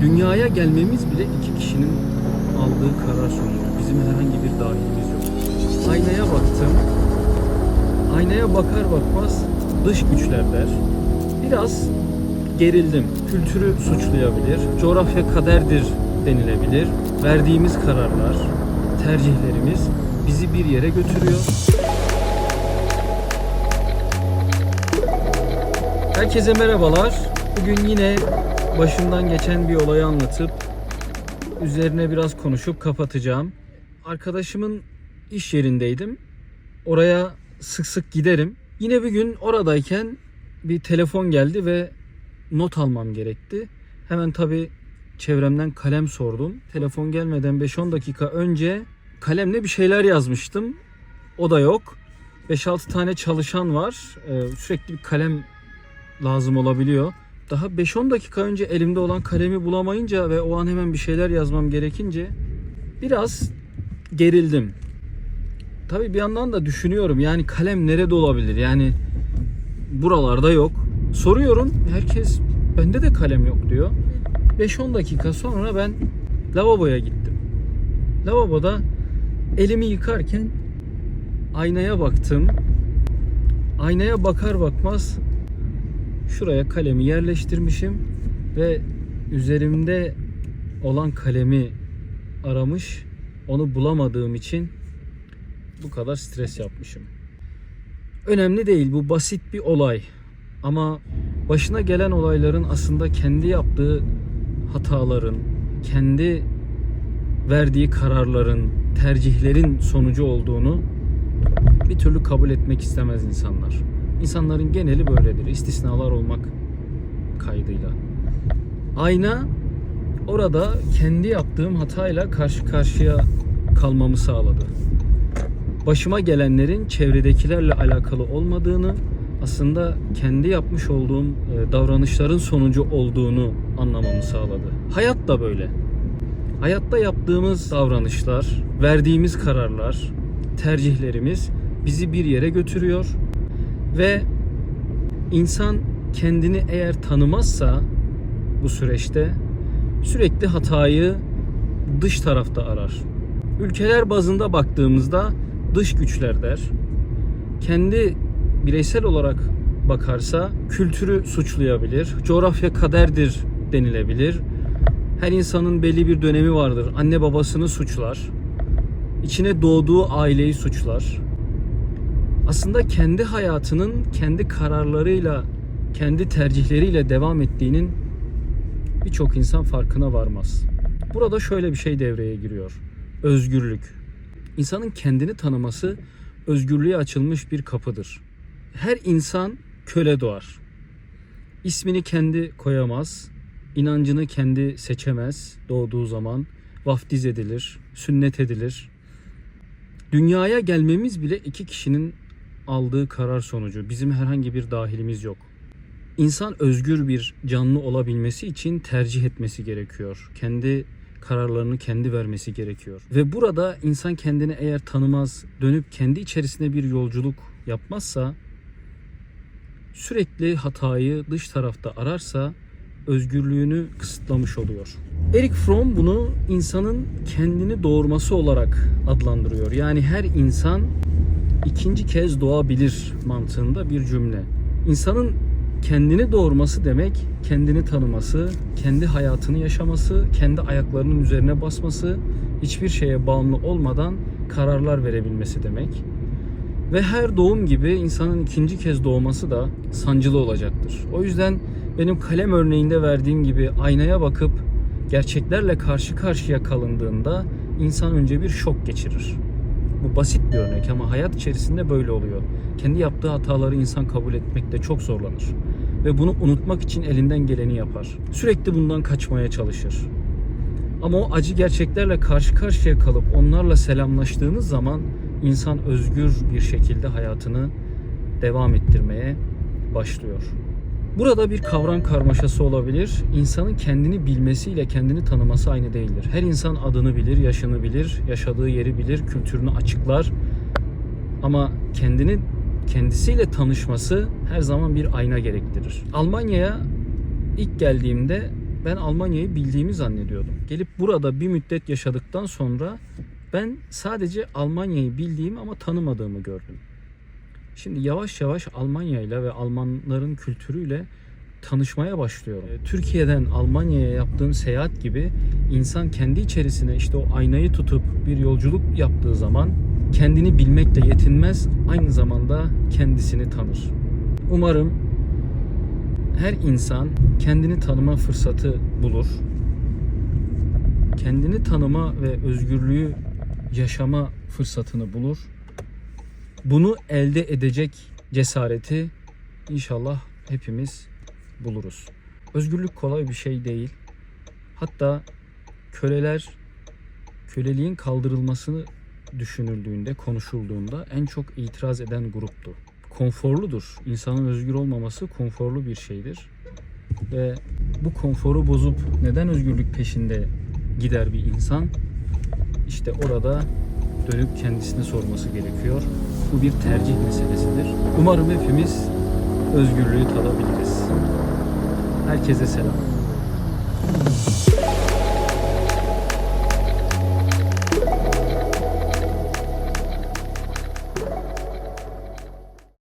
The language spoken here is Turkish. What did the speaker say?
Dünyaya gelmemiz bile iki kişinin aldığı karar sonucu. Bizim herhangi bir dahilimiz yok. Aynaya baktım. Aynaya bakar bakmaz dış güçler der. Biraz gerildim. Kültürü suçlayabilir. Coğrafya kaderdir denilebilir. Verdiğimiz kararlar, tercihlerimiz bizi bir yere götürüyor. Herkese merhabalar. Bugün yine başımdan geçen bir olayı anlatıp üzerine biraz konuşup kapatacağım. Arkadaşımın iş yerindeydim. Oraya sık sık giderim. Yine bir gün oradayken bir telefon geldi ve not almam gerekti. Hemen tabi çevremden kalem sordum. Telefon gelmeden 5-10 dakika önce kalemle bir şeyler yazmıştım. O da yok. 5-6 tane çalışan var. Ee, sürekli bir kalem lazım olabiliyor. Daha 5-10 dakika önce elimde olan kalemi bulamayınca ve o an hemen bir şeyler yazmam gerekince biraz gerildim. Tabii bir yandan da düşünüyorum yani kalem nerede olabilir? Yani buralarda yok. Soruyorum herkes bende de kalem yok diyor. 5-10 dakika sonra ben lavaboya gittim. Lavaboda elimi yıkarken aynaya baktım. Aynaya bakar bakmaz şuraya kalemi yerleştirmişim ve üzerimde olan kalemi aramış. Onu bulamadığım için bu kadar stres yapmışım. Önemli değil bu basit bir olay. Ama başına gelen olayların aslında kendi yaptığı hataların, kendi verdiği kararların, tercihlerin sonucu olduğunu bir türlü kabul etmek istemez insanlar. İnsanların geneli böyledir. istisnalar olmak kaydıyla. Ayna orada kendi yaptığım hatayla karşı karşıya kalmamı sağladı. Başıma gelenlerin çevredekilerle alakalı olmadığını, aslında kendi yapmış olduğum e, davranışların sonucu olduğunu anlamamı sağladı. Hayat da böyle. Hayatta yaptığımız davranışlar, verdiğimiz kararlar, tercihlerimiz bizi bir yere götürüyor ve insan kendini eğer tanımazsa bu süreçte sürekli hatayı dış tarafta arar. Ülkeler bazında baktığımızda dış güçler der. Kendi bireysel olarak bakarsa kültürü suçlayabilir. Coğrafya kaderdir denilebilir. Her insanın belli bir dönemi vardır. Anne babasını suçlar. İçine doğduğu aileyi suçlar aslında kendi hayatının kendi kararlarıyla, kendi tercihleriyle devam ettiğinin birçok insan farkına varmaz. Burada şöyle bir şey devreye giriyor. Özgürlük. İnsanın kendini tanıması özgürlüğe açılmış bir kapıdır. Her insan köle doğar. İsmini kendi koyamaz, inancını kendi seçemez doğduğu zaman, vaftiz edilir, sünnet edilir. Dünyaya gelmemiz bile iki kişinin aldığı karar sonucu. Bizim herhangi bir dahilimiz yok. İnsan özgür bir canlı olabilmesi için tercih etmesi gerekiyor. Kendi kararlarını kendi vermesi gerekiyor. Ve burada insan kendini eğer tanımaz, dönüp kendi içerisinde bir yolculuk yapmazsa sürekli hatayı dış tarafta ararsa özgürlüğünü kısıtlamış oluyor. Eric Fromm bunu insanın kendini doğurması olarak adlandırıyor. Yani her insan ikinci kez doğabilir mantığında bir cümle. İnsanın kendini doğurması demek, kendini tanıması, kendi hayatını yaşaması, kendi ayaklarının üzerine basması, hiçbir şeye bağımlı olmadan kararlar verebilmesi demek. Ve her doğum gibi insanın ikinci kez doğması da sancılı olacaktır. O yüzden benim kalem örneğinde verdiğim gibi aynaya bakıp gerçeklerle karşı karşıya kalındığında insan önce bir şok geçirir. Bu basit bir örnek ama hayat içerisinde böyle oluyor. Kendi yaptığı hataları insan kabul etmekte çok zorlanır. Ve bunu unutmak için elinden geleni yapar. Sürekli bundan kaçmaya çalışır. Ama o acı gerçeklerle karşı karşıya kalıp onlarla selamlaştığınız zaman insan özgür bir şekilde hayatını devam ettirmeye başlıyor. Burada bir kavram karmaşası olabilir. İnsanın kendini bilmesiyle kendini tanıması aynı değildir. Her insan adını bilir, yaşını bilir, yaşadığı yeri bilir, kültürünü açıklar. Ama kendini kendisiyle tanışması her zaman bir ayna gerektirir. Almanya'ya ilk geldiğimde ben Almanya'yı bildiğimi zannediyordum. Gelip burada bir müddet yaşadıktan sonra ben sadece Almanya'yı bildiğimi ama tanımadığımı gördüm. Şimdi yavaş yavaş Almanya ile ve Almanların kültürüyle tanışmaya başlıyorum. E, Türkiye'den Almanya'ya yaptığım seyahat gibi insan kendi içerisine işte o aynayı tutup bir yolculuk yaptığı zaman kendini bilmekle yetinmez, aynı zamanda kendisini tanır. Umarım her insan kendini tanıma fırsatı bulur. Kendini tanıma ve özgürlüğü yaşama fırsatını bulur. Bunu elde edecek cesareti inşallah hepimiz buluruz. Özgürlük kolay bir şey değil. Hatta köleler köleliğin kaldırılmasını düşünüldüğünde, konuşulduğunda en çok itiraz eden gruptu. Konforludur. İnsanın özgür olmaması konforlu bir şeydir. Ve bu konforu bozup neden özgürlük peşinde gider bir insan? İşte orada dönüp kendisine sorması gerekiyor. Bu bir tercih meselesidir. Umarım hepimiz özgürlüğü tadabiliriz. Herkese selam.